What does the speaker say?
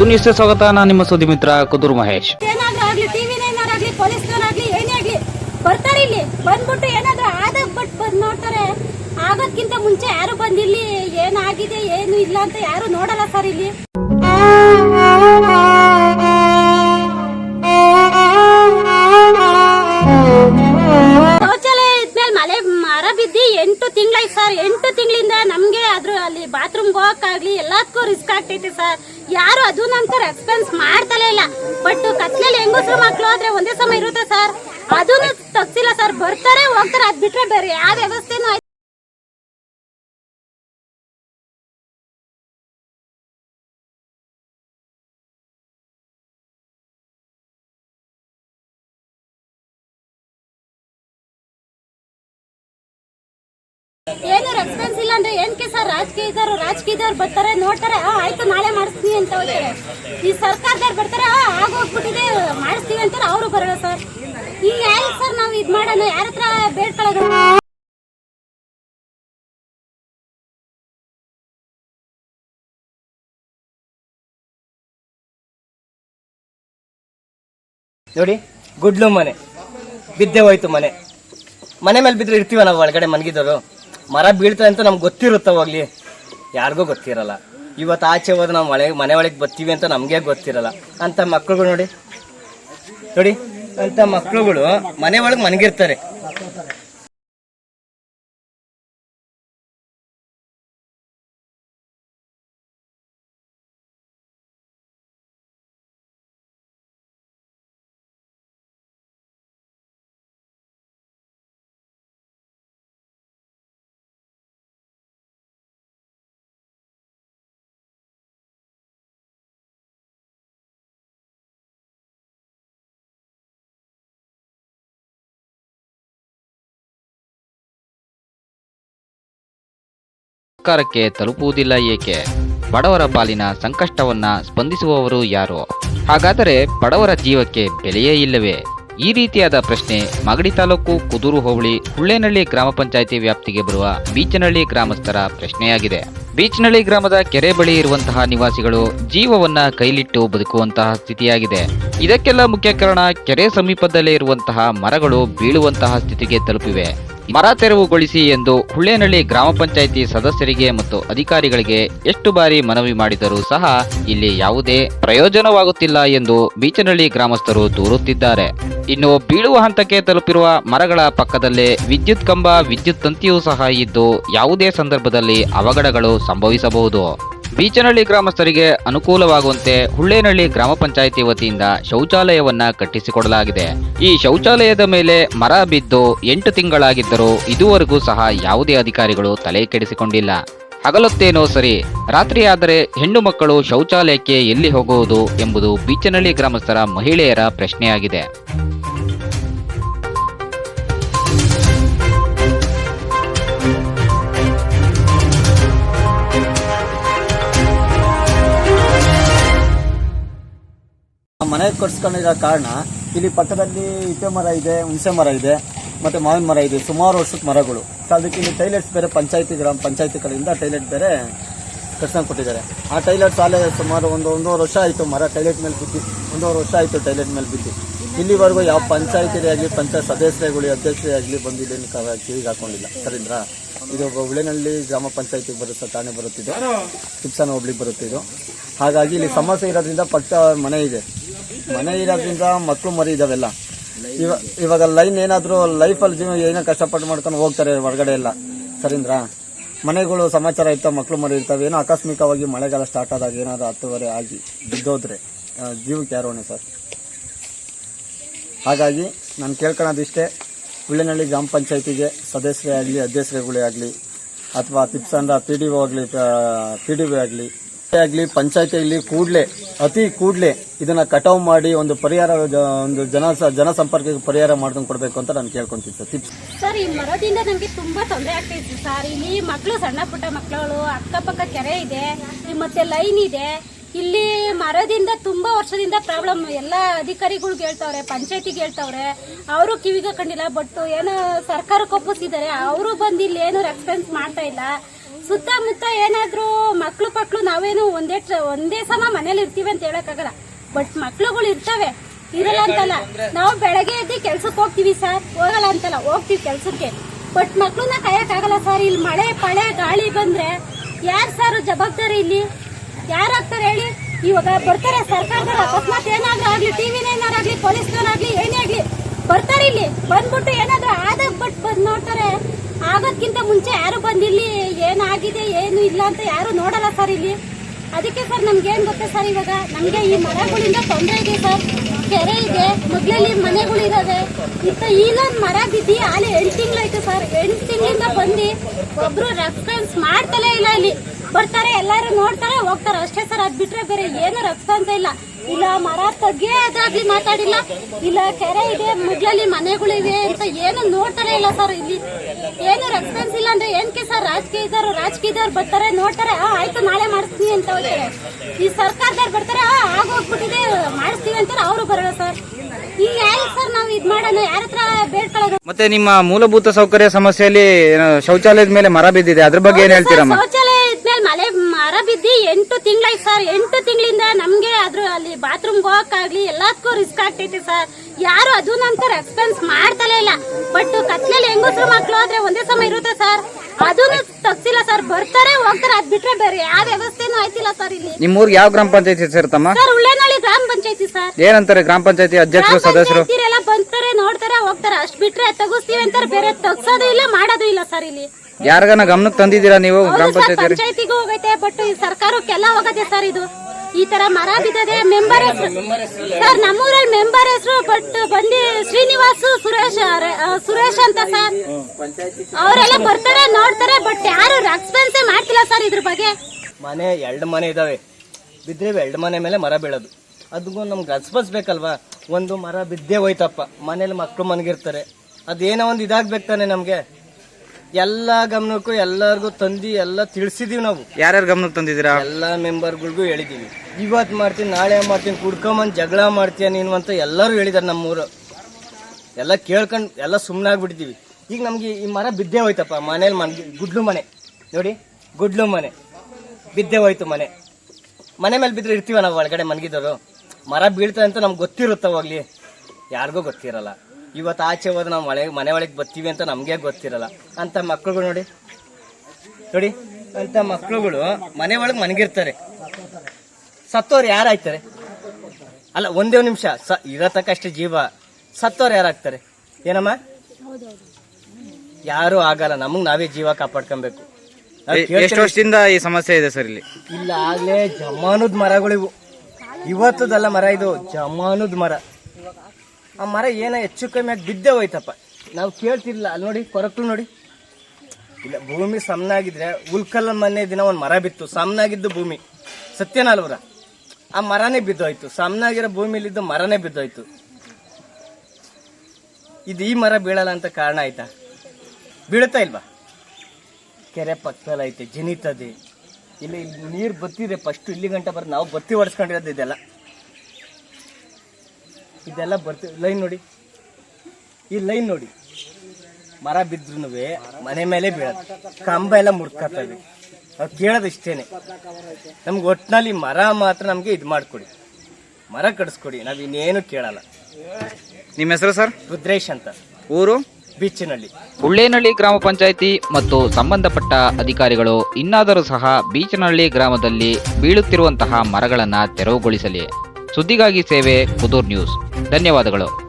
ಕುದು ನಾನು ನಿಮ್ಮ ಸುದ್ದಿ ಮಿತ್ರ ಕುದೂರು ಮಹೇಶ್. ಏನಾದ್ರೂ ಆಗ್ಲಿ ಟಿವಿ ಏನಾರಾಗ್ಲಿ ಪೊಲೀಸ್ನವರಾಗ್ಲಿ ಏನೇ ಆಗ್ಲಿ, ಬರ್ತಾರೆ ಇಲ್ಲಿ. ಬಂದ್ಬಿಟ್ಟು ಏನಾದ್ರೂ ಆದಾಗ ಬಟ್ ಬಂದ್ ನೋಡ್ತಾರೆ. ಆಗೋದ್ಕಿಂತ ಮುಂಚೆ ಯಾರು ಬಂದಿಲ್ಲಿ ಏನಾಗಿದೆ, ಏನು ಇಲ್ಲ ಅಂತ ಯಾರು ನೋಡಲ್ಲ ಸರ್ ಇಲ್ಲಿ. ಆಗ್ತೈತೆ ಸರ್ ಯಾರು ಅದು ಅಂತ ರೆಸ್ಪಾನ್ಸ್ ಮಾಡ್ತಲೇ ಇಲ್ಲ. ಬಟ್ ಕತ್ಲಲ್ಲಿ ಹೆಂಗಸರು ಮಕ್ಕಳು ಆದ್ರೆ ಒಂದೇ ಸಮಯ ಇರುತ್ತೆ ಸರ್ ಅದನ್ನು ತಗ್ಸಿಲ್ಲ ಸರ್ ಬರ್ತಾರೆ ಹೋಗ್ತಾರೆ ಅದ್ ಬಿಟ್ರೆ ಬೇರೆ ಯಾವ ವ್ಯವಸ್ಥೆನೂ ಅಂದ್ರೆ ಏನ್ಕೆ ಸರ್ ರಾಜಕೀಯದವ್ರು ರಾಜಕೀಯದವ್ರು ಬರ್ತಾರೆ ನೋಡ್ತಾರೆ ಆ, ಆಯ್ತು ನಾಳೆ ಮಾಡಿಸ್ತೀನಿ ಅಂತ ಹೋಗ್ತಾರೆ ಈ ಸರ್ಕಾರದವ್ರು ಬರ್ತಾರೆ ಆ, ಆಗೋಗ್ಬಿಟ್ಟಿದೆ ಮಾಡಿಸ್ತೀವಿ ಅಂತಾರೆ ಅವರು ಬರೋಣ ಸರ್. ಈಗ ಯಾರಿಗೆ ಸರ್ ನಾವು ಇದ್ ಮಾಡೋಣ? ಯಾರ ಹತ್ರ ಬೇಡ್ಕೊಳ್ಳೋಣ ನೋಡಿ ಗುಡ್ಲು ಮನೆ. ಬಿದ್ದೆ ಹೋಯ್ತು ಮನೆ. ಮನೆ ಮೇಲೆ ಬಿದ್ರೆ ಇರ್ತೀವ ನಾವು ಒಳಗಡೆ ಮನ್ಗಿದ್ದವರು ಮರ ಬೀಳ್ತದೆ ಅಂತ ನಮ್ಗೆ ಗೊತ್ತಿರುತ್ತೆ ಅವಾಗಲಿ ಯಾರಿಗೂ ಗೊತ್ತಿರಲ್ಲ. ಇವತ್ತು ಆಚೆ ಹೋದ್ರೆ ನಾವು ಮಳೆ ಮನೆ ಒಳಗೆ ಬರ್ತೀವಿ ಅಂತ ನಮಗೆ ಗೊತ್ತಿರಲ್ಲ. ಅಂಥ ಮಕ್ಕಳುಗಳು ನೋಡಿ. ನೋಡಿ ಅಂಥ ಮಕ್ಕಳುಗಳು ಮನೆ ಒಳಗೆ ಮನ್ಗಿರ್ತಾರೆ. ಸರ್ಕಾರಕ್ಕೆ ತಲುಪುವುದಿಲ್ಲ ಏಕೆ? ಬಡವರ ಪಾಲಿನ ಸಂಕಷ್ಟವನ್ನ ಸ್ಪಂದಿಸುವವರು ಯಾರು? ಹಾಗಾದರೆ ಬಡವರ ಜೀವಕ್ಕೆ ಬೆಲೆಯೇ ಇಲ್ಲವೇ? ಈ ರೀತಿಯಾದ ಪ್ರಶ್ನೆ ಮಾಗಡಿ ತಾಲೂಕು ಕುದೂರು ಹೋಬಳಿ ಹುಳ್ಳೇನಹಳ್ಳಿ ಗ್ರಾಮ ಪಂಚಾಯಿತಿ ವ್ಯಾಪ್ತಿಗೆ ಬರುವ ಬೀಚನಹಳ್ಳಿ ಗ್ರಾಮಸ್ಥರ ಪ್ರಶ್ನೆಯಾಗಿದೆ. ಬೀಚನಹಳ್ಳಿ ಗ್ರಾಮದ ಕೆರೆ ಬಳಿ ಇರುವಂತಹ ನಿವಾಸಿಗಳು ಜೀವವನ್ನ ಕೈಲಿಟ್ಟು ಬದುಕುವಂತಹ ಸ್ಥಿತಿಯಾಗಿದೆ. ಇದಕ್ಕೆಲ್ಲ ಮುಖ್ಯ ಕಾರಣ ಕೆರೆ ಸಮೀಪದಲ್ಲೇ ಇರುವಂತಹ ಮರಗಳು ಬೀಳುವಂತಹ ಸ್ಥಿತಿಗೆ ತಲುಪಿವೆ. ಮರ ತೆರವುಗೊಳಿಸಿ ಎಂದು ಹುಳ್ಳೇನಳ್ಳಿ ಗ್ರಾಮ ಪಂಚಾಯಿತಿ ಸದಸ್ಯರಿಗೆ ಮತ್ತು ಅಧಿಕಾರಿಗಳಿಗೆ ಎಷ್ಟು ಬಾರಿ ಮನವಿ ಮಾಡಿದರೂ ಸಹ ಇಲ್ಲಿ ಯಾವುದೇ ಪ್ರಯೋಜನವಾಗುತ್ತಿಲ್ಲ ಎಂದು ಬೀಚನಹಳ್ಳಿ ಗ್ರಾಮಸ್ಥರು ದೂರುತ್ತಿದ್ದಾರೆ. ಇನ್ನು ಬೀಳುವ ಹಂತಕ್ಕೆ ತಲುಪಿರುವ ಮರಗಳ ಪಕ್ಕದಲ್ಲೇ ವಿದ್ಯುತ್ ಕಂಬ, ವಿದ್ಯುತ್ ತಂತಿಯೂ ಸಹ ಇದ್ದು ಯಾವುದೇ ಸಂದರ್ಭದಲ್ಲಿ ಅವಘಡಗಳು ಸಂಭವಿಸಬಹುದು. ಬೀಚನಹಳ್ಳಿ ಗ್ರಾಮಸ್ಥರಿಗೆ ಅನುಕೂಲವಾಗುವಂತೆ ಹುಳ್ಳೇನಹಳ್ಳಿ ಗ್ರಾಮ ಪಂಚಾಯಿತಿ ವತಿಯಿಂದ ಶೌಚಾಲಯವನ್ನ ಕಟ್ಟಿಸಿಕೊಡಲಾಗಿದೆ. ಈ ಶೌಚಾಲಯದ ಮೇಲೆ ಮರ ಬಿದ್ದು ಎಂಟು ತಿಂಗಳಾಗಿದ್ದರೂ ಇದುವರೆಗೂ ಸಹ ಯಾವುದೇ ಅಧಿಕಾರಿಗಳು ತಲೆ ಕೆಡಿಸಿಕೊಂಡಿಲ್ಲ. ಹಗಲೊತ್ತೇನೋ ಸರಿ ರಾತ್ರಿಯಾದರೆ ಹೆಣ್ಣು ಮಕ್ಕಳು ಶೌಚಾಲಯಕ್ಕೆ ಎಲ್ಲಿ ಹೋಗುವುದು ಎಂಬುದು ಬೀಚನಹಳ್ಳಿ ಗ್ರಾಮಸ್ಥರ ಮಹಿಳೆಯರ ಪ್ರಶ್ನೆಯಾಗಿದೆ. ಮನೆ ಕಟ್ಸ್ಕೊಂಡಿರೋ ಕಾರಣ ಇಲ್ಲಿ ಪಕ್ಕದಲ್ಲಿ ಇಟ್ಟೆ ಮರ ಇದೆ ಹುಣಸೆ ಮರ ಇದೆ ಮತ್ತೆ ಮಾವಿನ ಮರ ಇದೆ ಸುಮಾರು ವರ್ಷದ ಮರಗಳು. ಸೊ ಅದಕ್ಕೆ ಇಲ್ಲಿ ಟೈಲೆಟ್ಸ್ ಬೇರೆ ಪಂಚಾಯತಿ ಗ್ರಾಮ ಪಂಚಾಯತಿ ಕಡೆಯಿಂದ ಟೈಲೆಟ್ ಬೇರೆ ಕಟ್ಸ್ಕೊಂಡು ಕೊಟ್ಟಿದ್ದಾರೆ. ಆ ಟೈಲೆಟ್ ಸಾಲೆ ಸುಮಾರು ಒಂದು ಒಂದೂವರೆ ವರ್ಷ ಆಯಿತು ಮರ ಟೈಲೆಟ್ ಮೇಲೆ ಬಿದ್ದು ಒಂದೂವರೆ ವರ್ಷ ಆಯಿತು ಟೈಲೆಟ್ ಮೇಲೆ ಬಿದ್ದು. ಇಲ್ಲಿವರೆಗೂ ಯಾವ ಪಂಚಾಯತಿ ಆಗಲಿ ಪಂಚಾಯತ್ ಸದಸ್ಯರುಗಳು ಅಧ್ಯಕ್ಷರೇ ಆಗಲಿ ಬಂದು ಕಿವಿಗೆ ಹಾಕೊಂಡಿಲ್ಲ. ಸರಿಂದ್ರ? ಇದು ಉಳಿನಳ್ಳಿ ಗ್ರಾಮ ಪಂಚಾಯತಿಗೆ ಬರುತ್ತೆ ಠಾಣೆ ಬರುತ್ತಿದೆ. ಕಿಪ್ಸಾನ ಹೋಗ್ಲಿಕ್ಕೆ ಬರುತ್ತೆ ಇದು ಹಾಗಾಗಿ ಇಲ್ಲಿ ಸಮಸ್ಯೆ ಇರೋದ್ರಿಂದ ಪಕ್ಕ ಮನೆ ಇದೆ. ಮನೆ ಇರೋದ್ರಿಂದ ಮಕ್ಕಳು ಮರಿ ಇದಾವೆಲ್ಲ ಇವ, ಇವಾಗ ಲೈನ್ ಏನಾದರೂ ಲೈಫಲ್ಲಿ ಜೀವ ಏನೋ ಕಷ್ಟಪಟ್ಟು ಮಾಡ್ಕೊಂಡು ಹೋಗ್ತಾರೆ, ಹೊರಗಡೆ ಎಲ್ಲ. ಸರಿಂದ್ರ, ಮನೆಗಳು ಸಮಾಚಾರ ಇರ್ತಾವೆ, ಮಕ್ಕಳು ಮರಿ ಇರ್ತಾವೆ ಏನೋ ಆಕಸ್ಮಿಕವಾಗಿ ಮಳೆಗಾಲ ಸ್ಟಾರ್ಟ್ ಆದಾಗ ಏನಾದರೂ ಹತ್ತುವರೆ ಆಗಿ ಬಿದ್ದೋದ್ರೆ ಜೀವಕ್ಕೆ ಯಾರೋಣೆ ಸರ್? ಹಾಗಾಗಿ ನಾನು ಕೇಳ್ಕೊಳ್ಳೋದಿಷ್ಟೇ ಉಳ್ಳಿನಹಳ್ಳಿ ಗ್ರಾಮ ಪಂಚಾಯತಿಗೆ ಸದಸ್ಯರೇ ಆಗಲಿ, ಅಧ್ಯಕ್ಷರುಗಳೇ ಆಗಲಿ, ಅಥವಾ ತಿಪ್ಸಂದ್ರ ಪಿ ಡಿ ಒ ಆಗಲಿ ಪಿ ಡಿ ಒ ಆಗಲಿ ಆಗಲಿ, ಪಂಚಾಯತಿ ಆಗಲಿ ಕೂಡಲೇ, ಅತಿ ಕೂಡಲೇ ಇದನ್ನ ಕಟಾವು ಮಾಡಿ ಒಂದು ಪರಿಹಾರ ಒಂದು ಜನ ಜನಸಂಪರ್ಕಕ್ಕೆ ಪರಿಹಾರ ಮಾಡ್ಕೊಂಡು ಕೊಡಬೇಕು ಅಂತ ನಾನು ಕೇಳ್ಕೊಂತೀನಿ ಸರ್. ಈ ಮರದಿಂದ ನಮಗೆ ತುಂಬಾ ತೊಂದರೆ ಆಗ್ತಿತ್ತು ಸರ್. ಇಲ್ಲಿ ಮಕ್ಕಳು ಸಣ್ಣ ಪುಟ್ಟ ಮಕ್ಕಳು, ಅಕ್ಕಪಕ್ಕ ಕೆರೆ ಇದೆ, ಮತ್ತೆ ಲೈನ್ ಇದೆ. ಇಲ್ಲಿ ಮರದಿಂದ ತುಂಬಾ ವರ್ಷದಿಂದ ಪ್ರಾಬ್ಲಮ್. ಎಲ್ಲ ಅಧಿಕಾರಿಗಳಿಗೆ ಹೇಳ್ತಾವ್ರೆ, ಪಂಚಾಯತಿಗೆ ಹೇಳ್ತಾವ್ರೆ, ಅವರು ಕಿವಿಗ ಕಂಡಿಲ್ಲ ಬಟ್ ಏನೋ ಸರ್ಕಾರಕ್ಕೆ ಒಪ್ಪಿಸಿದ್ದಾರೆ. ಅವರು ಬಂದು ಇಲ್ಲಿ ಏನು ರೆಸ್ಪಾನ್ಸ್ ಮಾಡ್ತಾ ಇಲ್ಲ. ಸುತ್ತಮುತ್ತ ಏನಾದ್ರು ನಾವೇನು ಒಂದೇ ಒಂದೇ ಸಮ ಮನೇಲಿ ಇರ್ತೀವಿ ಅಂತ ಹೇಳಕ್ಕಾಗಲ್ಲ. ಬಟ್ ಮಕ್ಳುಗಳು ಇರ್ತವೆ. ಇರಲ್ಲ ಅಂತಲ್ಲ. ನಾವು ಬೆಳಗ್ಗೆ ಎದ್ದು ಕೆಲ್ಸಕ್ಕೆ ಹೋಗ್ತೀವಿ ಸರ್. ಹೋಗಲ್ಲ ಅಂತಲ್ಲ. ಹೋಗ್ತೀವಿ ಕೆಲ್ಸಕ್ಕೆ. ಬಟ್ ಮಕ್ಳನ್ನ ಕಾಯಕ್ಕಾಗಲ್ಲ ಸರ್. ಇಲ್ಲಿ ಮಳೆ ಪಳೆ ಗಾಳಿ ಬಂದ್ರೆ ಯಾರು ಸರ್ ಜವಾಬ್ದಾರಿ ಇಲ್ಲಿ? ಯಾರು ಆಗ್ತಾರೆ ಹೇಳಿ? ಇವಾಗ ಬರ್ತಾರೆ ಸರ್ಕಾರದವ್ರು. ಅಕಸ್ಮಾತ್ ಏನಾದ್ರೂ ಆಗ್ಲಿ ಟಿವಿನ ಏನಾರಾಗ್ಲಿ ಪೊಲೀಸ್ನವರಾಗ್ಲಿ ಏನೇ ಆಗ್ಲಿ ಬರ್ತಾರೆ ಇಲ್ಲಿ. ಬಂದ್ಬಿಟ್ಟು ಏನಾದ್ರು ಆದ ಬಟ್ ಬಂದ್ ನೋಡ್ತಾರೆ, ಆಗೋದ್ಕಿಂತ ಮುಂಚೆ ಯಾರು ಬಂದು ಏನಾಗಿದೆ, ಏನು ಇಲ್ಲ ಅಂತ ಯಾರು ನೋಡಲ್ಲ ಸರ್ ಇಲ್ಲಿ. ಅದಕ್ಕೆ ಸರ್ ನಮ್ಗೆ ಏನ್ ಗೊತ್ತಾ ಸರ್ ಇವಾಗ? ನಮ್ಗೆ ಈ ಮರಗಳಿಂದ ತೊಂದರೆ ಇದೆ ಸರ್. ಕೆರೆ ಇದೆ, ಮೊದ್ಲಲ್ಲಿ ಮನೆಗಳು ಇರೋದೆ ಇತ್ತ ಈಗೊಂದ್ ಮರ ಬಿದ್ದಿ ಅಲ್ಲಿ ಎಂಟು ತಿಂಗಳಾಯ್ತು ಸರ್. ಎಂಟು ತಿಂಗಳಿಂದ ಬಂದು ಒಬ್ರು ರೆಸ್ಪಾನ್ಸ್ ಮಾಡ್ತಲೇ ಇಲ್ಲ ಇಲ್ಲಿ. ಬರ್ತಾರೆ ಎಲ್ಲಾರು ನೋಡ್ತಾರೆ ಹೋಗ್ತಾರೆ. ಅಷ್ಟೇ ಸರ್ ಅದ್ ಬಿಟ್ರೆ ಬೇರೆ ಏನು ರೆಸ್ಪಾನ್ಸ್ ಇಲ್ಲ. ಇಲ್ಲ ಮರ ತೆಗಿಯೋದಾಗ್ಲಿ ಮಾತಾಡಿಲ್ಲ. ಇಲ್ಲ ಕೆರೆ ಇದೆ ಮುಗ್ಲಲ್ಲಿ ಮನೆಗಳಿವೆ ಅಂತ ಏನು ನೋಡ್ತಾರೆ ಇಲ್ಲ ಸರ್ ಇಲ್ಲಿ. ಏನು ರೆಸ್ಪಾನ್ಸ್ ಇಲ್ಲ ಅಂದ್ರೆ ಏನಕ್ಕೆ ಸರ್ ರಾಜಕೀಯದವರು ರಾಜಕೀಯದವ್ರು ಬರ್ತಾರೆ ನೋಡ್ತಾರೆ ಆ, ಆಯ್ತು ನಾಳೆ ಮಾಡಿಸ್ತೀನಿ ಅಂತ ಹೋಗ್ತಾರೆ ಈ ಸರ್ಕಾರದವ್ರು ಬರ್ತಾರೆ ಆ, ಆಗೋಗ್ಬಿಟ್ಟಿದೆ ಮಾಡಿಸ್ತೀವಿ ಅಂತಾರೆ ಅವರು ಬರೋಲ್ಲ ಸರ್. ಈಗ ಯಾರು ಸರ್ ನಾವು ಇದ್ ಮಾಡೋಣ? ಯಾರ ಹತ್ರ ಬೇಡ್ಕೊಳ್ಳೋದು? ಮತ್ತೆ ನಿಮ್ಮ ಮೂಲಭೂತ ಸೌಕರ್ಯ ಸಮಸ್ಯೆಯಲ್ಲಿ ಶೌಚಾಲಯದ ಮೇಲೆ ಮರ ಬಿದ್ದಿದೆ ಅದ್ರ ಬಗ್ಗೆ ಏನ್ ಹೇಳ್ತೀರಮ್ಮ? ಮಳೆ ಮರ ಬಿದ್ದಿ ಎಂಟು ತಿಂಗಳಾಯ್ತು ಸರ್ ಎಂಟು ತಿಂಗಳಿಂದ ನಮ್ಗೆ ಅದ್ರ ಅಲ್ಲಿ ಬಾತ್ರೂಮ್ ಹೋಗಕ್ಕಾಗ್ಲಿ ಎಲ್ಲದಕ್ಕೂ ರಿಸ್ಕ್ ಆಗ್ತೈತೆ ಸರ್ ಯಾರು ಅದನ್ನಂತ ರೆಸ್ಪಾನ್ಸ್ ಮಾಡ್ತಲೇ ಇಲ್ಲ. ಬಟ್ ಕತ್ಲಲ್ಲಿ ಹೆಂಗಸ್ರು ಮಕ್ಳು ಆದ್ರೆ ಒಂದೇ ಸಮಯ ಇರುತ್ತೆ ಸರ್ ಅದನ್ನು ತಗ್ಸಿಲ್ಲ ಸರ್ ಬರ್ತಾರೆ ಹೋಗ್ತಾರೆ. ಅದ್ ಬಿಟ್ರೆ ಬೇರೆ ಯಾವ ವ್ಯವಸ್ಥೆನೂ ಆಯ್ತಿಲ್ಲ ಸರ್ ಇಲ್ಲಿ. ನಿಮ್ಮ ಊರಿಗೆ ಯಾವ ಗ್ರಾಮ ಪಂಚಾಯತಿ ಸೇರ್ತಮ್ಮ ಸರ್ ಉಳ್ಳೇನಹಳ್ಳಿ ಗ್ರಾಮ ಪಂಚಾಯತಿ ಸರ್ ಏನಂತಾರೆ ಗ್ರಾಮ ಪಂಚಾಯತಿ ಅಧ್ಯಕ್ಷರು ಸದಸ್ಯರು? ಎಲ್ಲ ಬರ್ತಾರೆ ನೋಡ್ತಾರೆ ಹೋಗ್ತಾರೆ. ಅಷ್ಟ್ ಬಿಟ್ರೆ ತಗಸ್ತೀವಿ ಅಂತಾರೆ. ಬೇರೆ ತಗ್ಸೋದು ಇಲ್ಲ ಮಾಡೋದು ಇಲ್ಲ ಸರ್ ಇಲ್ಲಿ. ಯಾರಿಗಾನ ಗಮನಕ್ಕೆ ತಂದಿದ್ದೀರಾ ನೀವು ಗ್ರಾಮ ಪಂಚಾಯತಿ ಪಂಚಾಯತಿಗೂ ಹೋಗೈತೆ ಬಟ್ ಈ ಸರ್ಕಾರಕ್ಕೆಲ್ಲ ಹೋಗತ್ತೆ ಸರ್ ಇದು. ಈ ತರ ಮರ ಬಿದ್ದದೆ ಮೆಂಬರ್ ಹೆಸರು ಸರ್ ನಮ್ಮೂರಲ್ಲಿ ಮೆಂಬರ್ ಹೆಸರು ಬಟ್ ಬಂದಿ ಶ್ರೀನಿವಾಸ್ ಸುರೇಶ್ ಆ, ಸುರೇಶ್ ಅಂತ ಸರ್. ಅವರೆಲ್ಲ ಬರ್ತಾರೆ ನೋಡ್ತಾರೆ ಬಟ್ ಯಾರು ರೆಸ್ಪಾನ್ಸೇ ಮಾಡ್ತಿಲ್ಲ ಸರ್ ಇದ್ರ ಬಗ್ಗೆ. ಮನೆ ಎರಡು ಮನೆ ಇದಾವೆ. ಬಿದ್ದರೆ ಎರಡು ಮನೆ ಮೇಲೆ ಮರ ಬೀಳೋದು. ಅದಕ್ಕೂ ನಮ್ಗೆ ರೆಸ್ಪಾನ್ಸ್ ಬೇಕಲ್ವಾ? ಒಂದು ಮರ ಬಿದ್ದೇ ಹೋಯ್ತಪ್ಪ. ಮನೇಲಿ ಮಕ್ಕಳು ಮನಗಿರ್ತಾರೆ. ಅದೇನೋ ಒಂದು ಇದಾಗ್ಬೇಕು ತಾನೆ ನಮಗೆ. ಎಲ್ಲ ಗಮನಕ್ಕೂ ಎಲ್ಲರಿಗೂ ತಂದು ಎಲ್ಲ ತಿಳಿಸಿದೀವಿ ನಾವು. ಯಾರ್ಯಾರ ಗಮನಕ್ಕೆ ತಂದಿದ್ದೀರಾ? ಎಲ್ಲ ಮೆಂಬರ್ಗಳಿಗೂ ಹೇಳಿದೀವಿ. ಇವತ್ತು ಮಾಡ್ತೀನಿ ನಾಳೆ ಮಾಡ್ತೀನಿ ಕುಡ್ಕೊಂಬಂದು ಜಗಳ ಮಾಡ್ತೀಯ ನೀನು ಅಂತ ಎಲ್ಲರೂ ಹೇಳಿದಾರೆ ನಮ್ಮೂರು. ಎಲ್ಲ ಕೇಳ್ಕೊಂಡು ಎಲ್ಲ ಸುಮ್ಮನೆ ಆಗ್ಬಿಟ್ಟಿದ್ದೀವಿ ಈಗ ನಮಗೆ ಈ ಮರ ಬಿದ್ದೇ ಹೋಯ್ತಪ್ಪ ಮನೇಲಿ ಮನೆ ಗುಡ್ಲು ಮನೆ. ನೋಡಿ ಗುಡ್ಲು ಮನೆ. ಬಿದ್ದೇ ಹೋಯ್ತು ಮನೆ. ಮನೆ ಮೇಲೆ ಬಿದ್ದರೆ ಇರ್ತೀವ ನಾವು ಒಳಗಡೆ ಮನ್ಗಿದ್ದವರು ಮರ ಬೀಳ್ತದೆ ಅಂತ ನಮ್ಗೆ ಗೊತ್ತಿರುತ್ತೆ ಅವಾಗ್ಲಿ ಯಾರಿಗೂ ಗೊತ್ತಿರಲ್ಲ. ಇವತ್ತು ಆಚೆ ಹೋದ್ರೆ ನಾವು ಮಳೆ ಮನೆ ಒಳಗೆ ಬರ್ತೀವಿ ಅಂತ ನಮಗೆ ಗೊತ್ತಿರಲ್ಲ. ಅಂತ ಮಕ್ಳುಗಳು ನೋಡಿ. ನೋಡಿ ಅಂತ ಮಕ್ಳುಗಳು ಮನೆ ಒಳಗೆ ಮನಗಿರ್ತಾರೆ. ಸತ್ತೋರು ಯಾರಾಯ್ತಾರೆ ಅಲ್ಲ ಒಂದೇ ನಿಮಿಷ. ಸ ಇರತಕ್ಕಷ್ಟೇ ಜೀವ. ಸತ್ತೋರು ಯಾರಾಗ್ತಾರೆ ಏನಮ್ಮ? ಯಾರು ಆಗಲ್ಲ. ನಮಗ್ ನಾವೇ ಜೀವ ಕಾಪಾಡ್ಕೊಬೇಕು. ಎಷ್ಟು ವರ್ಷದಿಂದ ಈ ಸಮಸ್ಯೆ ಇದೆ ಸರ್ ಇಲ್ಲಿ? ಇಲ್ಲ ಆಗ್ಲೇ ಜಮಾನುದ್ ಮರಗಳಿವು. ಇವತ್ತದಲ್ಲ ಮರ ಇದು ಜಮಾನುದ್ ಮರ. ಆ ಮರ ಏನೋ ಹೆಚ್ಚು ಕಮ್ಮಿ ಆಗಿ ಬಿದ್ದೇ ಹೋಯ್ತಪ್ಪ ನಾವು ಕೇಳ್ತಿರ್ಲಿಲ್ಲ. ಅಲ್ಲಿ ನೋಡಿ, ಕೊರಕ್ಲು ನೋಡಿ. ಇಲ್ಲ, ಭೂಮಿ ಸಮನಾಗಿದ್ರೆ ಉಲ್ಕಲ್ಲ ಮನೆ ದಿನ ಒಂದು ಮರ ಬಿತ್ತು. ಸಮನಾಗಿದ್ದು ಭೂಮಿ. ಸತ್ಯನಾಲ್ವರ. ಆ ಮರನೇ ಬಿದ್ದೋಯ್ತು. ಸಮನಾಗಿರೋ ಭೂಮಿಲಿದ್ದು ಮರನೇ ಬಿದ್ದೋಯ್ತು. ಇದು ಈ ಮರ ಬೀಳಲ್ಲ ಅಂತ ಕಾರಣ ಆಯ್ತಾ? ಬೀಳುತ್ತಾ ಇಲ್ವಾ? ಕೆರೆ ಪಕ್ಕದಲ್ಲೈತೆ, ಜನಿತದೆ. ಇಲ್ಲಿ ನೀರು ಬತ್ತಿದೆ ಫಸ್ಟ್ ಇಲ್ಲಿ ಗಂಟೆ ಬರೋದು ನಾವು ಬತ್ತಿ ಹೊಡೆಸ್ಕೊಂಡಿರೋದು ಇದೆಲ್ಲ. ಇದೆಲ್ಲ ಬರ್ತೀವಿ ಲೈನ್ ನೋಡಿ. ಈ ಲೈನ್ ನೋಡಿ. ಮರ ಬಿದ್ರು ಮನೆ ಮೇಲೆ ಬೀಳೋದು. ಕಂಬ ಎಲ್ಲ ಮುಡ್ಕೊತಾವೆ ಅವ್ರು ಕೇಳೋದು ಇಷ್ಟೇನೆ. ನಮ್ಗೆ ಒಟ್ಟಿನಲ್ಲಿ ಮರ ಮಾತ್ರ ನಮಗೆ ಇದು ಮಾಡಿಕೊಡಿ. ಮರ ಕಡಿಸ್ಕೊಡಿ. ನಾವು ಇನ್ನೇನು ಕೇಳಲ್ಲ. ನಿಮ್ಮ ಹೆಸರು ಸರ್? ರುದ್ರೇಶ್ ಅಂತ. ಊರು? ಬೀಚಿನಲ್ಲಿ. ಉಳ್ಳೇನಹಳ್ಳಿ ಗ್ರಾಮ ಪಂಚಾಯಿತಿ ಮತ್ತು ಸಂಬಂಧಪಟ್ಟ ಅಧಿಕಾರಿಗಳು ಇನ್ನಾದರೂ ಸಹ ಬೀಚನಹಳ್ಳಿ ಗ್ರಾಮದಲ್ಲಿ ಬೀಳುತ್ತಿರುವಂತಹ ಮರಗಳನ್ನು ತೆರವುಗೊಳಿಸಲಿ. ಸುದ್ದಿಗಾಗಿ ಸೇವೆ ಕುದೂರ್ ನ್ಯೂಸ್. ಧನ್ಯವಾದಗಳು.